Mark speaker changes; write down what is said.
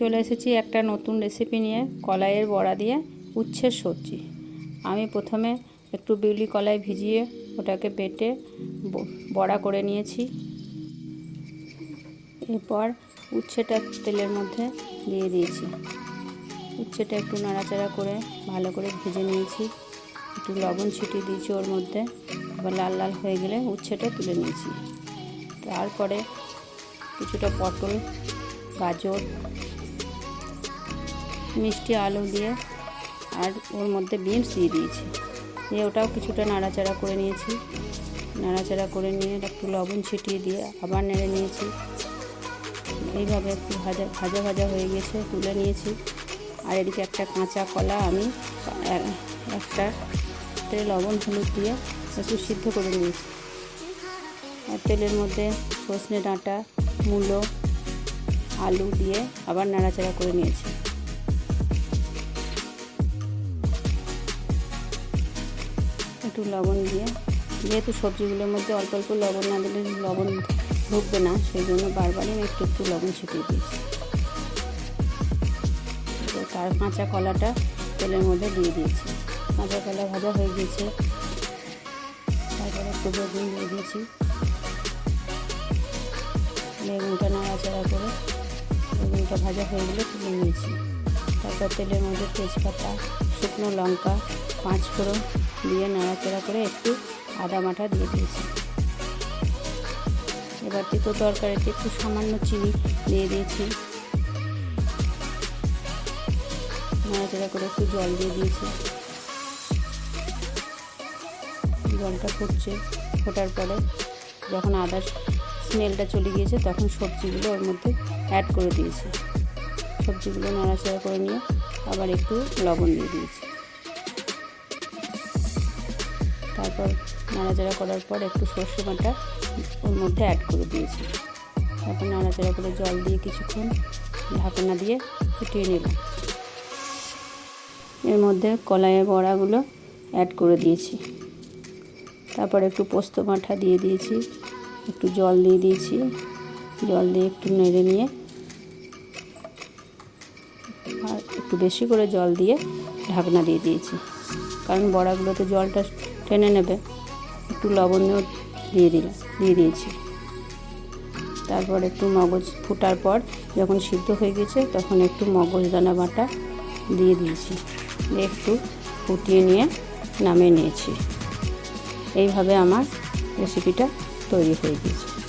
Speaker 1: চলে এসেছি একটা নতুন রেসিপি নিয়ে, কলাইয়ের বড়া দিয়ে উচ্ছের সবজি। আমি প্রথমে একটু বিউলি কলাই ভিজিয়ে ওটাকে বেটে বড়া করে নিয়েছি। এরপর উচ্ছেটা তেলের মধ্যে দিয়ে দিয়েছি। উচ্ছেটা একটু নাড়াচাড়া করে ভালো করে ভেজে নিয়েছি। একটু লবণ ছিটিয়ে দিয়েছি ওর মধ্যে এবার লাল লাল হয়ে গেলে উচ্ছেটা তুলে নিয়েছি। তারপরে কিছুটা পটল, গাজর মিষ্টি আলু দিয়ে আর ওর মধ্যে বিনস দিয়ে দিয়েছি। দিয়ে ওটাও কিছুটা নাড়াচাড়া করে নিয়েছি। নাড়াচাড়া করে নিয়ে একটু লবণ ছিটিয়ে দিয়ে আবার নেড়ে নিয়েছি। এইভাবে একটু ভাজা ভাজা ভাজা হয়ে গেছে তুলে নিয়েছি। আর এদিকে একটা কাঁচা কলা আমি একটা তেল লবণ হলুদ দিয়ে একটু সিদ্ধ করে নিয়েছি। আর তেলের মধ্যে সজনে ডাঁটা, মূলো, আলু দিয়ে আবার নাড়াচাড়া করে নিয়েছি। একটু লবণ দিয়ে, যেহেতু সবজিগুলোর মধ্যে অল্প অল্প লবণ না দিলে লবণ ঢুকবে না, সেই জন্য বারবারই আমি একটু একটু লবণ ছিটিয়ে দিয়েছি তার কাঁচা কলাটা তেলের মধ্যে দিয়ে দিয়েছি। কাঁচা কলা ভাজা হয়ে গিয়েছে। তারপরে একটু বেগুন দিয়ে দিয়েছি। বেগুনটা নাড়াচাড়া করে বেগুনটা ভাজা হয়ে গেলে তুলে নিয়েছি। তারপর তেলের মধ্যে তেজপাতা, শুকনো লঙ্কা, পাঁচ ফোড়ন দিয়ে নাড়াচাড়া করে একটু আদা বাটা দিয়ে দিয়েছি। এবার তিতো তরকারিতে একটু সামান্য চিনি দিয়ে দিয়েছি। নাড়াচাড়া করে একটু জল দিয়ে দিয়েছি। জলটা ফুটছে, ফোটার পরে যখন আদা স্মেলটা চলে গিয়েছে তখন সবজিগুলো ওর মধ্যে অ্যাড করে দিয়েছি। সবজিগুলো নাড়াচাড়া করে নিয়ে আবার একটু লবণ দিয়ে দিয়েছি। তারপর নাড়াচাড়া করার পর একটু সর্ষে বাটা ওর মধ্যে অ্যাড করে দিয়েছি। তারপর নাড়াচাড়া করে জল দিয়ে কিছুক্ষণ ঢাকনা দিয়ে ফুটিয়ে নিলাম। এর মধ্যে কলাইয়ের বড়াগুলো অ্যাড করে দিয়েছি। তারপর একটু পোস্ত মাঠা দিয়ে দিয়েছি, একটু জল দিয়ে দিয়েছি। জল দিয়ে একটু নেড়ে নিয়ে আর একটু বেশি করে জল দিয়ে ঢাকনা দিয়ে দিয়েছি। কারণ বড়াগুলোতে জলটা টেনে নেবে। একটু লবণও দিয়ে দিলাম দিয়ে দিয়েছি। তারপর একটু মগজ ফুটার পর যখন সিদ্ধ হয়ে গেছে, তখন একটু মগজ দানা বাটা দিয়ে দিয়েছি। দিয়ে একটু ফুটিয়ে নিয়ে নামিয়ে নিয়েছি। এইভাবে আমার রেসিপিটা তৈরি হয়ে গিয়েছে